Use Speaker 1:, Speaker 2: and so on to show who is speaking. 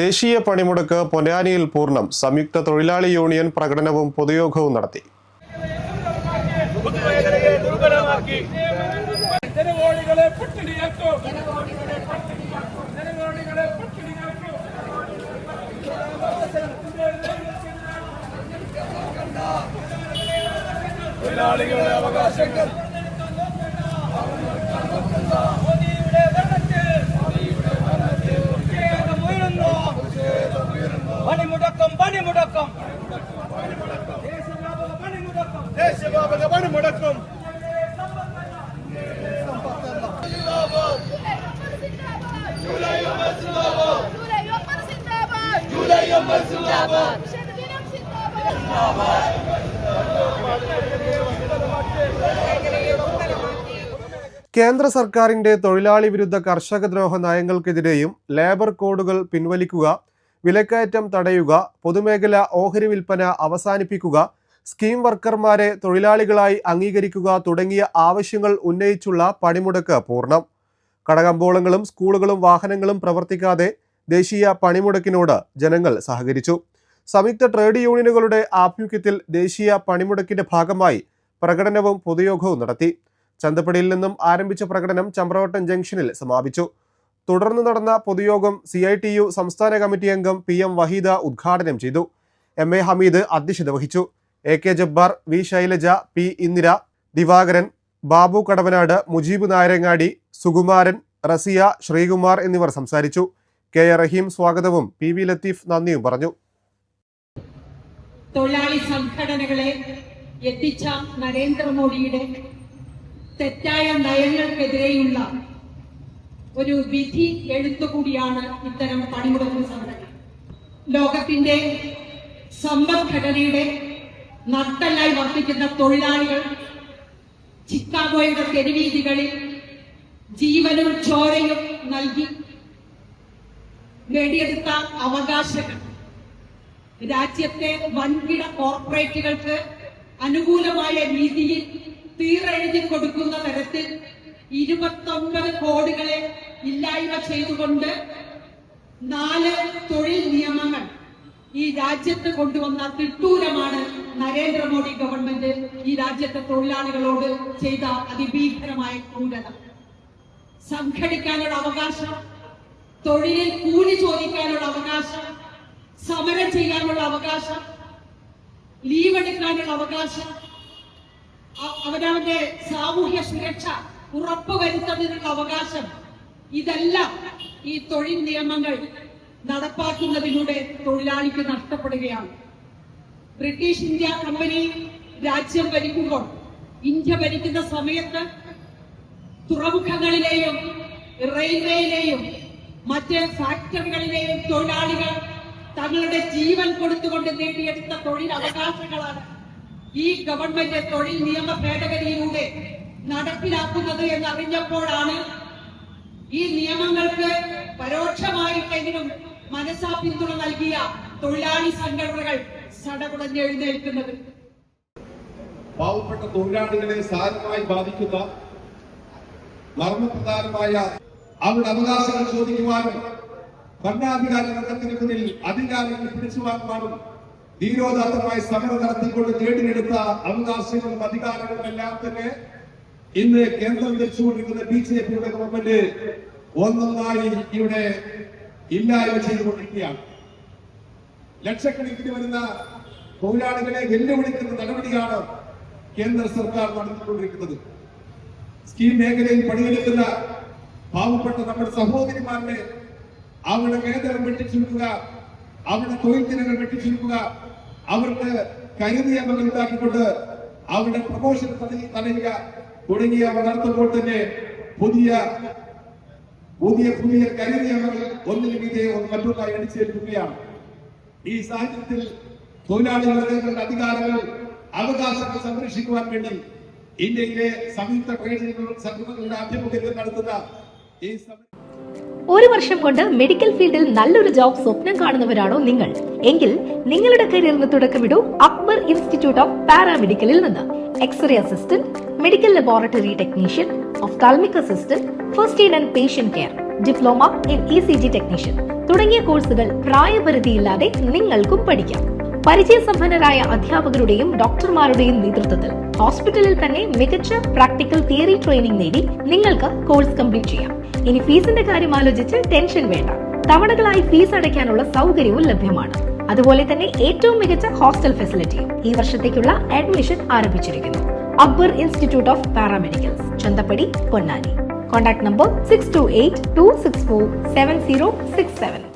Speaker 1: ദേശീയ പണിമുടക്ക് പൊന്നാനിയിൽ പൂർണം. സംയുക്ത തൊഴിലാളി യൂണിയൻ പ്രകടനവും പൊതുയോഗവും നടത്തി.
Speaker 2: അവകാശങ്ങൾ പണിമുടക്കം ദേശവ്യാപക
Speaker 3: ജൂലൈ ഒമ്പത് സിന്ദാബാദ്
Speaker 1: കേന്ദ്ര സർക്കാരിന്റെ തൊഴിലാളി വിരുദ്ധ കർഷക ദ്രോഹ നയങ്ങൾക്കെതിരെയും ലേബർ കോഡുകൾ പിൻവലിക്കുക വിലക്കയറ്റം തടയുക പൊതുമേഖല ഓഹരി വിൽപ്പന അവസാനിപ്പിക്കുക സ്കീം വർക്കർമാരെ തൊഴിലാളികളായി അംഗീകരിക്കുക തുടങ്ങിയ ആവശ്യങ്ങൾ ഉന്നയിച്ചുള്ള പണിമുടക്ക് പൂർണം. കടകമ്പോളങ്ങളും സ്കൂളുകളും വാഹനങ്ങളും പ്രവർത്തിക്കാതെ ദേശീയ പണിമുടക്കിനോട് ജനങ്ങൾ സഹകരിച്ചു. സംയുക്ത ട്രേഡ് യൂണിയനുകളുടെ ആഭിമുഖ്യത്തിൽ ദേശീയ പണിമുടക്കിന്റെ ഭാഗമായി പ്രകടനവും പൊതുയോഗവും നടത്തി. ചന്തപ്പടിയിൽ നിന്നും ആരംഭിച്ച പ്രകടനം ചമ്രവട്ടം ജംഗ്ഷനിൽ സമാപിച്ചു. തുടർന്ന് നടന്ന പൊതുയോഗം സി ഐ ടി യു സംസ്ഥാന കമ്മിറ്റി അംഗം പി എം വഹീദ ഉദ്ഘാടനം ചെയ്തു. എം എ ഹമീദ് അധ്യക്ഷത വഹിച്ചു. A K Jabbar V Shailaja P Indira Divakaran Babu Kadavanad Mujeeb Nayarangadi Sukumaran Raziya Sreekumar എന്നിവർ സംസാരിച്ചു. കെ എ റഹീം സ്വാഗതവും പി വി ലത്തീഫ് നന്ദിയും പറഞ്ഞു.
Speaker 4: തൊഴിലാളി സംഘടനകളെ എത്തിച്ച നരേന്ദ്രമോദിയുടെ തെറ്റായ നയങ്ങൾക്കെതിരെയുള്ള ഒരു വിധി എഴുത്തുകൂടിയാണ് ഇത്തരം പണിമുടക്ക് സമരം ലോകത്തിന്റെ സമ്പദ്ഘടനയുടെ നട്ടലായി വർത്തിക്കുന്ന തൊഴിലാളികൾ ചിക്കാഗോയുടെ തെരുവീതികളിൽ ജീവനും ചോരയും നൽകി നേടിയെടുത്ത അവകാശങ്ങൾ. രാജ്യത്തെ വൻകിട കോർപ്പറേറ്റുകൾക്ക് അനുകൂലമായ രീതിയിൽ തീറെഴുതി കൊടുക്കുന്ന തരത്തിൽ ഇരുപത്തൊൻപത് കോടികളെ ഇല്ലായ്മ ചെയ്തുകൊണ്ട് നാല് തൊഴിൽ നിയമങ്ങൾ ഈ രാജ്യത്ത് കൊണ്ടുവന്ന തിട്ടൂരമാണ് നരേന്ദ്രമോദി ഗവൺമെന്റ് ഈ രാജ്യത്തെ തൊഴിലാളികളോട് ചെയ്ത അതിഭീകരമായ ക്രൂരത. സംഘടിക്കാനുള്ള അവകാശം തൊഴിലിൽ കൂലി ചോദിക്കാനുള്ള അവകാശം സമരം ചെയ്യാനുള്ള അവകാശം ലീവ് എടുക്കാനുള്ള അവകാശം അവനവന്റെ സാമൂഹ്യ സുരക്ഷ ഉറപ്പുവരുത്തുന്നതിനുള്ള അവകാശം ഇതെല്ലാം ഈ തൊഴിൽ നിയമങ്ങൾ നടപ്പാക്കുന്നതിലൂടെ തൊഴിലാളിക്ക് നഷ്ടപ്പെടുകയാണ്. ബ്രിട്ടീഷ് ഇന്ത്യ കമ്പനി രാജ്യം ഭരിക്കുമ്പോൾ ഇന്ത്യ ഭരിക്കുന്ന സമയത്ത് തുറമുഖങ്ങളിലെയും റെയിൽവേയിലെയും മറ്റ് ഫാക്ടറികളിലെയും തൊഴിലാളികൾ തങ്ങളുടെ ജീവൻ കൊടുത്തുകൊണ്ട് നേടിയെടുത്ത തൊഴിൽ അവകാശങ്ങളാണ് ഈ ഗവൺമെന്റ് തൊഴിൽ നിയമ ഭേദഗതിയിലൂടെ നടപ്പിലാക്കുന്നത് എന്നറിഞ്ഞപ്പോഴാണ് ഈ നിയമങ്ങൾക്ക് പരോക്ഷമായിട്ടെങ്കിലും മനസ്സാ പിന്തുണ നൽകിയ തൊഴിലാളി സംഘടനകൾ സടകുടഞ്ഞെഴുന്നേൽക്കുന്നത്
Speaker 5: പാവപ്പെട്ട തൊഴിലാളികളെ സാരമായി ബാധിക്കുന്ന മർമ്മപ്രധാനമായ അവരുടെ അവകാശങ്ങൾ ചോദിക്കുവാനും ഭരണാധികാര രംഗത്തിന് മുന്നിൽ അധികാരങ്ങൾ പിടിച്ചു വാങ്ങുവാനും ധീരോദാത്തമായ സമരം നടത്തിക്കൊണ്ട് നേടിയെടുത്ത അവകാശങ്ങളും അധികാരങ്ങളും എല്ലാം തന്നെ ഇന്ന് കേന്ദ്രം ധരിച്ചുകൊണ്ടിരിക്കുന്ന ബി ജെ പിയുടെ ഗവൺമെന്റ് ഒന്നൊന്നായി ഇവിടെ ഇല്ലായ്മ ചെയ്തുകൊണ്ടിരിക്കുകയാണ്. ലക്ഷക്കണക്കിന് വരുന്ന തൊഴിലാളികളെ വെല്ലുവിളിക്കുന്ന നടപടിയാണ് കേന്ദ്ര സർക്കാർ നടത്തിക്കൊണ്ടിരിക്കുന്നത്. സ്കീം മേഖലയിൽ പണിയെടുക്കുന്ന പാവപ്പെട്ട നമ്മുടെ സഹോദരിമാരുടെ അവരുടെ വേതനം വെട്ടിച്ചുരുക്കുക അവരുടെ തൊഴിൽ ദിനങ്ങൾ വെട്ടിച്ചുരുക്കുക അവർക്ക് കരുനിയമങ്ങൾ ഉണ്ടാക്കിക്കൊണ്ട് അവരുടെ പ്രമോഷൻ തടയ- തടയുക തുടങ്ങിയവ നടത്തുമ്പോൾ തന്നെ പുതിയ പുതിയ പുതിയ കരുനിയമങ്ങൾ ഒന്നിനു മീതെ ഒന്ന് മറ്റൊന്നായി അടിച്ചേൽക്കുകയാണ്. ഈ സാഹചര്യത്തിൽ തൊഴിലാളികളുടെ അധികാരങ്ങൾ അവകാശങ്ങൾ സംരക്ഷിക്കുവാൻ വേണ്ടി ഇന്ത്യയിലെ സംയുക്ത ട്രേഡ് യൂണിയൻ സംഘടനകളുടെ ആഭിമുഖ്യത്തിൽ നടത്തുന്ന ഈ
Speaker 6: ഒരു വർഷം കൊണ്ട് മെഡിക്കൽ ഫീൽഡിൽ നല്ലൊരു ജോബ് സ്വപ്നം കാണുന്നവരാണോ നിങ്ങൾ? എങ്കിൽ നിങ്ങളുടെ കരിയറിന് തുടക്കമിടൂ അക്ബർ ഇൻസ്റ്റിറ്റ്യൂട്ട് ഓഫ് പാരാമെഡിക്കലിൽ നിന്ന്. X ray assistant medical laboratory technician ophthalmic assistant first aid and patient care diploma in E C G technician തുടങ്ങിയ കോഴ്സുകൾ പ്രായപരിധിയില്ലാതെ നിങ്ങൾക്കും പഠിക്കാം. പരിചയസമ്പന്നരായ അധ്യാപകരുടെയും ഡോക്ടർമാരുടെയും നേതൃത്വത്തിൽ ഹോസ്പിറ്റലിൽ തന്നെ മികച്ച പ്രാക്ടിക്കൽ തിയറി ട്രെയിനിംഗ് നേടി നിങ്ങൾക്ക് കോഴ്സ് കംപ്ലീറ്റ് ചെയ്യാം. ഇനി ഫീസിന്റെ കാര്യം ആലോചിച്ച് ടെൻഷൻ വേണ്ട. തവണകളായി ഫീസ് അടയ്ക്കാനുള്ള സൗകര്യവും ലഭ്യമാണ്. അതുപോലെ തന്നെ ഏറ്റവും മികച്ച ഹോസ്റ്റൽ ഫെസിലിറ്റിയും ഈ വർഷത്തേക്കുള്ള അഡ്മിഷൻ ആരംഭിച്ചിരിക്കുന്നു. Akbar institute of paramedicals Chanthappadi Ponnani. Contact number six two eight two six four seven zero six seven